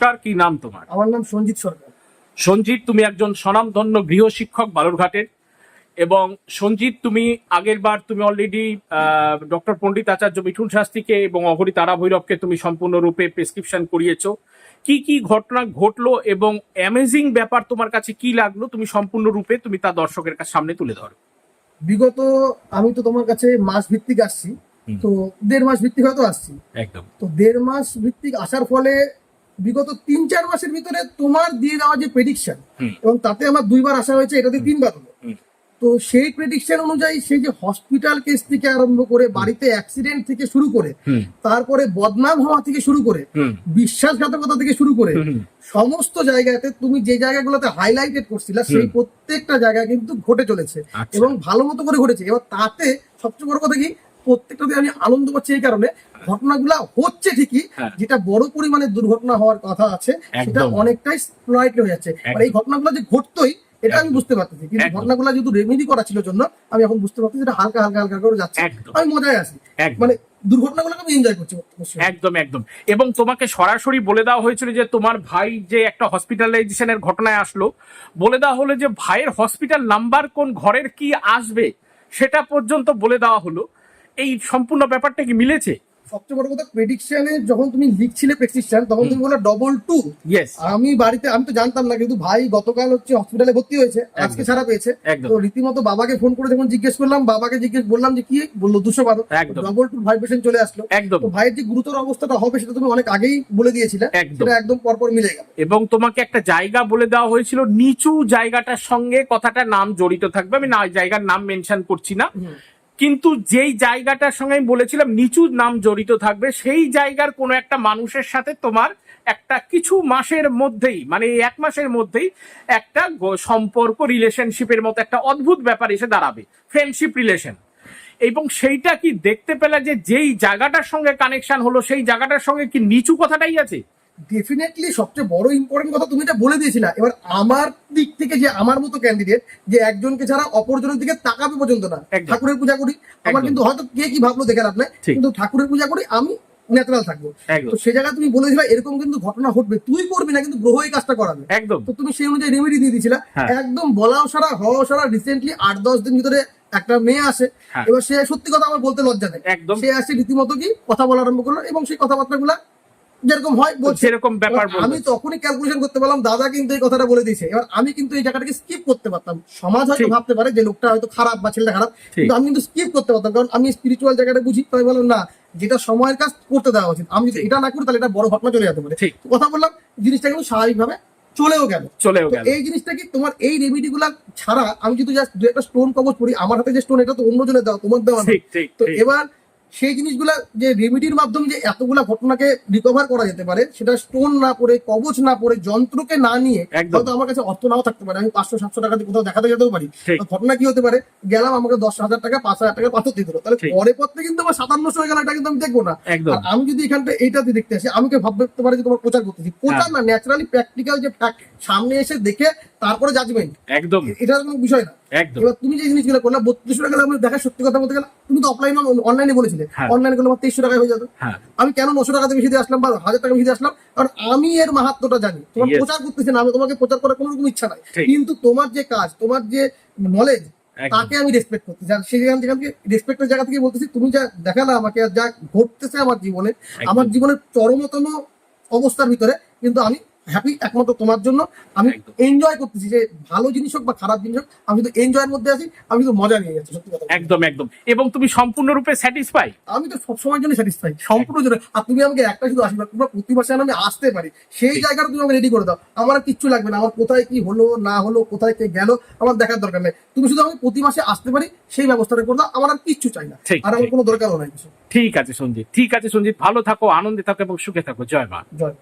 নমস্কার কি নাম তোমার? আমার নাম সঞ্জিত সরকার। সঞ্জিত তুমি একজন স্বনামধন্য গৃহ শিক্ষক বালুরঘাটের এবং সঞ্জিত তুমি আগের বার তুমি অলরেডি ডক্টর পণ্ডিত আচার্য মিঠুন শাস্ত্রীকে এবং অঘরী তারা ভৈরবকে তুমি সম্পূর্ণরূপে প্রেসক্রিপশন করিয়েছো। কি কি ঘটনা ঘটলো এবং অ্যামেজিং ব্যাপার তোমার কাছে কি লাগল তুমি সম্পূর্ণরূপে তুমি তা দর্শকের কাছে সামনে তুলে ধরো। বিগত আমি তো তোমার কাছে মাস ভিত্তিক আসছি তো দেড় মাস ভিত্তিক হয়তো আসছি। একদম। তো দেড় মাস ভিত্তিক আসার ফলে বিগত তিন চার মাসের ভিতরে তোমার দিয়ে দেওয়া যে প্রেডিকশন এবং তাতে আমার দুইবার আসা হয়েছে এটাতে তিনবার হলো। তো সেই প্রেডিকশন অনুযায়ী সেই যে হসপিটাল কেস থেকে আরম্ভ করে বাড়িতে অ্যাক্সিডেন্ট থেকে শুরু করে তারপরে বদনাম হওয়া থেকে শুরু করে বিশ্বাসঘাতকতা থেকে শুরু করে। সমস্ত জায়গাতে তুমি যে জায়গাগুলোতে হাইলাইটেড করছিলা সেই প্রত্যেকটা জায়গা কিন্তু ঘটে চলেছে আচ্ছা। এবং ভালো মতো করে ঘটেছে। এবার তাতে সবচেয়ে বড় কথা কি প্রত্যেকটাতে আমি আনন্দ পাচ্ছি এই কারণে। ঘটনাগুলা হচ্ছে ঠিকই হ্যাঁ। যেটা বড় পরিমাণে দুর্ঘটনা হওয়ার কথা আছে সেটা অনেকটাই হয়ে যাচ্ছে। আর এই ঘটনাগুলো যে ঘটতোই এটা আমি বুঝতে পারতেছি। কিন্তু ঘটনাগুলো যেহেতু রেমেডি করা ছিল জন্য আমি এখন বুঝতে যেটা হালকা হালকা হালকা করে যাচ্ছে। আমি মজায় আছি। মানে দুর্ঘটনাগুলোকে আমি এনজয় করছি একদম একদম। এবং তোমাকে সরাসরি বলে দেওয়া হয়েছিল যে তোমার ভাই যে একটা হসপিটালাইজেশনের ঘটনায় আসলো বলে দেওয়া হলো যে ভাইয়ের হসপিটাল নাম্বার কোন ঘরের কি আসবে সেটা পর্যন্ত বলে দেওয়া হলো। এই সম্পূর্ণ ব্যাপারটা কি মিলেছে? সবচেয়ে বড় কথা প্রেডিকশনে যখন তুমি লিখছিলে প্রেসক্রিপশন তখন তুমি বলে ডবল টু ইয়েস আমি বাড়িতে আমি তো জানতাম না কিন্তু ভাই গতকাল হচ্ছে হসপিটালে ভর্তি হয়েছে আজকে ছাড়া পেয়েছে। একদম। তো রীতিমতো বাবাকে ফোন করে যখন জিজ্ঞেস করলাম বাবাকে জিজ্ঞেস বললাম যে কি বলল দুশো বারো। ডবল টু ভাইব্রেশন চলে আসলো। একদম। তো ভাইয়ের যে গুরুতর অবস্থাটা হবে সেটা তুমি অনেক আগেই বলে দিয়েছিলে। একদম। সেটা একদম পরপর মিলে গেল। এবং তোমাকে একটা জায়গা বলে দেওয়া হয়েছিল নিচু জায়গাটার সঙ্গে কথাটা নাম জড়িত থাকবে। আমি না জায়গার নাম মেনশন করছি না। কিন্তু যেই জায়গাটার সঙ্গে আমি বলেছিলাম নিচু নাম জড়িত থাকবে, সেই জায়গার কোনো একটা মানুষের সাথে তোমার একটা কিছু মাসের মধ্যেই মানে এক মাসের মধ্যেই একটা সম্পর্ক রিলেশনশিপের মতো একটা অদ্ভুত ব্যাপার এসে দাঁড়াবে ফ্রেন্ডশিপ রিলেশন এবং সেইটা কি দেখতে পেলে যে যেই জায়গাটার সঙ্গে কানেকশন হলো, সেই জায়গাটার সঙ্গে কি নিচু কথাটাই আছে? ডেফিনেটলি সবচেয়ে বড় ইম্পর্টেন্ট কথা তুমি এটা বলে দিয়েছিলা। এবার আমার দিক থেকে যে আমার মতো ক্যান্ডিডেট যে একজনকে ছাড়া অপরজনের দিকে তাকাবে পর্যন্ত না। ঠাকুরের পূজা করি। আমার কিন্তু হয়তো কে কি ভাবলো দেখে লাভ নাই। কিন্তু ঠাকুরের পূজা করি আমি ন্যাচারাল থাকব। তো সে জায়গায় তুমি বলে দিলা এরকম কিন্তু ঘটনা ঘটবে। তুই করবি না কিন্তু গ্রহ এই কাজটা করাবে। একদম। তো তুমি সেই অনুযায়ী রেমেডি দিয়ে দিয়েছিলা। হ্যাঁ। একদম বলাও সারা হওয়া সারা রিসেন্টলি আট দশ দিন ভিতরে একটা মেয়ে আসে। হ্যাঁ। এবার সে সত্যি কথা আমার বলতে লজ্জা নেই সে আসে রীতিমতো কি কথা বলা আরম্ভ করল এবং সেই কথাবার্তা গুলা যেরকম হয় বলছে। সেরকম ব্যাপার আমি। তখনই ক্যালকুলেশন করতে পারলাম দাদা কিন্তু এই কথাটা বলে দিয়েছে। এবার আমি কিন্তু এই জায়গাটাকে স্কিপ করতে পারতাম। সমাজ হয়তো ভাবতে পারে যে লোকটা হয়তো খারাপ বা ছেলেটা খারাপ কিন্তু আমি কিন্তু স্কিপ করতে পারতাম। কারণ আমি স্পিরিচুয়াল জায়গাটা বুঝি তাই বললাম না যেটা সময়ের কাজ করতে দেওয়া উচিত। আমি যদি এটা না করি তাহলে এটা বড় ঘটনা চলে যেতে পারে। কথা বললাম জিনিসটা কিন্তু স্বাভাবিকভাবে চলেও গেল। চলেও গেল। এই জিনিসটা কি তোমার এই রেমিডি গুলা ছাড়া আমি যদি জাস্ট দু একটা স্টোন কবচ পড়ি আমার হাতে যে স্টোন এটা তো অন্য জনের দেওয়া তোমার দেওয়া তো এবার সেই জিনিসগুলা যে রেমিডির মাধ্যমে যে এতগুলা ঘটনাকে রিকভার করা যেতে পারে সেটা স্টোন না পড়ে কবচ না পড়ে যন্ত্রকে না নিয়ে হয়তো আমার কাছে অর্থ নাও থাকতে পারে। আমি পাঁচশো সাতশো টাকা দিয়ে কোথাও দেখাতে যেতেও পারি। ঘটনা কি হতে পারে? গেলাম আমাকে দশ হাজার টাকা পাঁচ হাজার টাকা পাথর দিতে হলো। তাহলে। পরে পথে কিন্তু আমার সাতান্নশো হয়ে গেল এটা কিন্তু আমি দেখব না। আমি যদি এখানটা এইটাতে দেখতে আসি আমি কি ভাবতে পারি যে তোমার প্রচার করতেছি? প্রচার হ্যাঁ। না ন্যাচারালি প্র্যাকটিক্যাল যে সামনে এসে দেখে তারপরে জাজমেন্ট একদম। এটার কোনো বিষয় না। একদম। তুমি যে জিনিসগুলো করলে বত্রিশশো টাকা আমি দেখা সত্যি কথা বলতে গেলে তুমি তো অফলাইন অনলাইনে বলেছিলে। অনলাইনে করলে আমার তেইশশো টাকায় হয়ে যেত। হ্যাঁ। আমি কেন নশো টাকা বেশি দিয়ে আসলাম বা হাজার টাকা বেশি দিয়ে আসলাম? কারণ আমি এর মাহাত্মটা জানি। তোমার প্রচার করতেছি না আমি তোমাকে প্রচার করার কোনো রকম ইচ্ছা নাই। কিন্তু তোমার যে কাজ তোমার যে নলেজ তাকে আমি রেসপেক্ট করতে সেই জায়গা থেকে রেসপেক্টের জায়গা থেকে বলতেছি তুমি যা দেখালা আমাকে যা ঘটতেছে আমার জীবনে আমার জীবনের চরমতম অবস্থার ভিতরে কিন্তু আমি হ্যাপি একমাত্র তোমার জন্য। আমি এনজয় করতেছি যে ভালো জিনিস হোক বা খারাপ জিনিস হোক আমি শুধু এনজয়ের মধ্যে আছি আমি শুধু মজা নিয়ে যাচ্ছি সত্যি কথা একদম একদম। এবং তুমি সম্পূর্ণরূপে স্যাটিসফাই আমি তো সবসময়ের জন্য স্যাটিসফাই সম্পূর্ণ জন্য। আর তুমি আমাকে একটা শুধু আশীর্বাদ তোমরা প্রতি মাসে আমি আসতে পারি। সেই জায়গাটা তুমি আমাকে রেডি করে দাও। আমার আর কিচ্ছু লাগবে না। আমার কোথায় কি হলো না হলো কোথায় কে গেল আমার দেখার দরকার নেই। তুমি শুধু আমি প্রতি মাসে আসতে পারি সেই ব্যবস্থাটা করে দাও। আমার আর কিচ্ছু চাই না। আর আমার কোনো দরকারও নাই কিছু। ঠিক আছে সঞ্জিত। ঠিক আছে সঞ্জিত। ভালো থাকো আনন্দে থাকো এবং সুখে থাকো। জয় মা। জয়।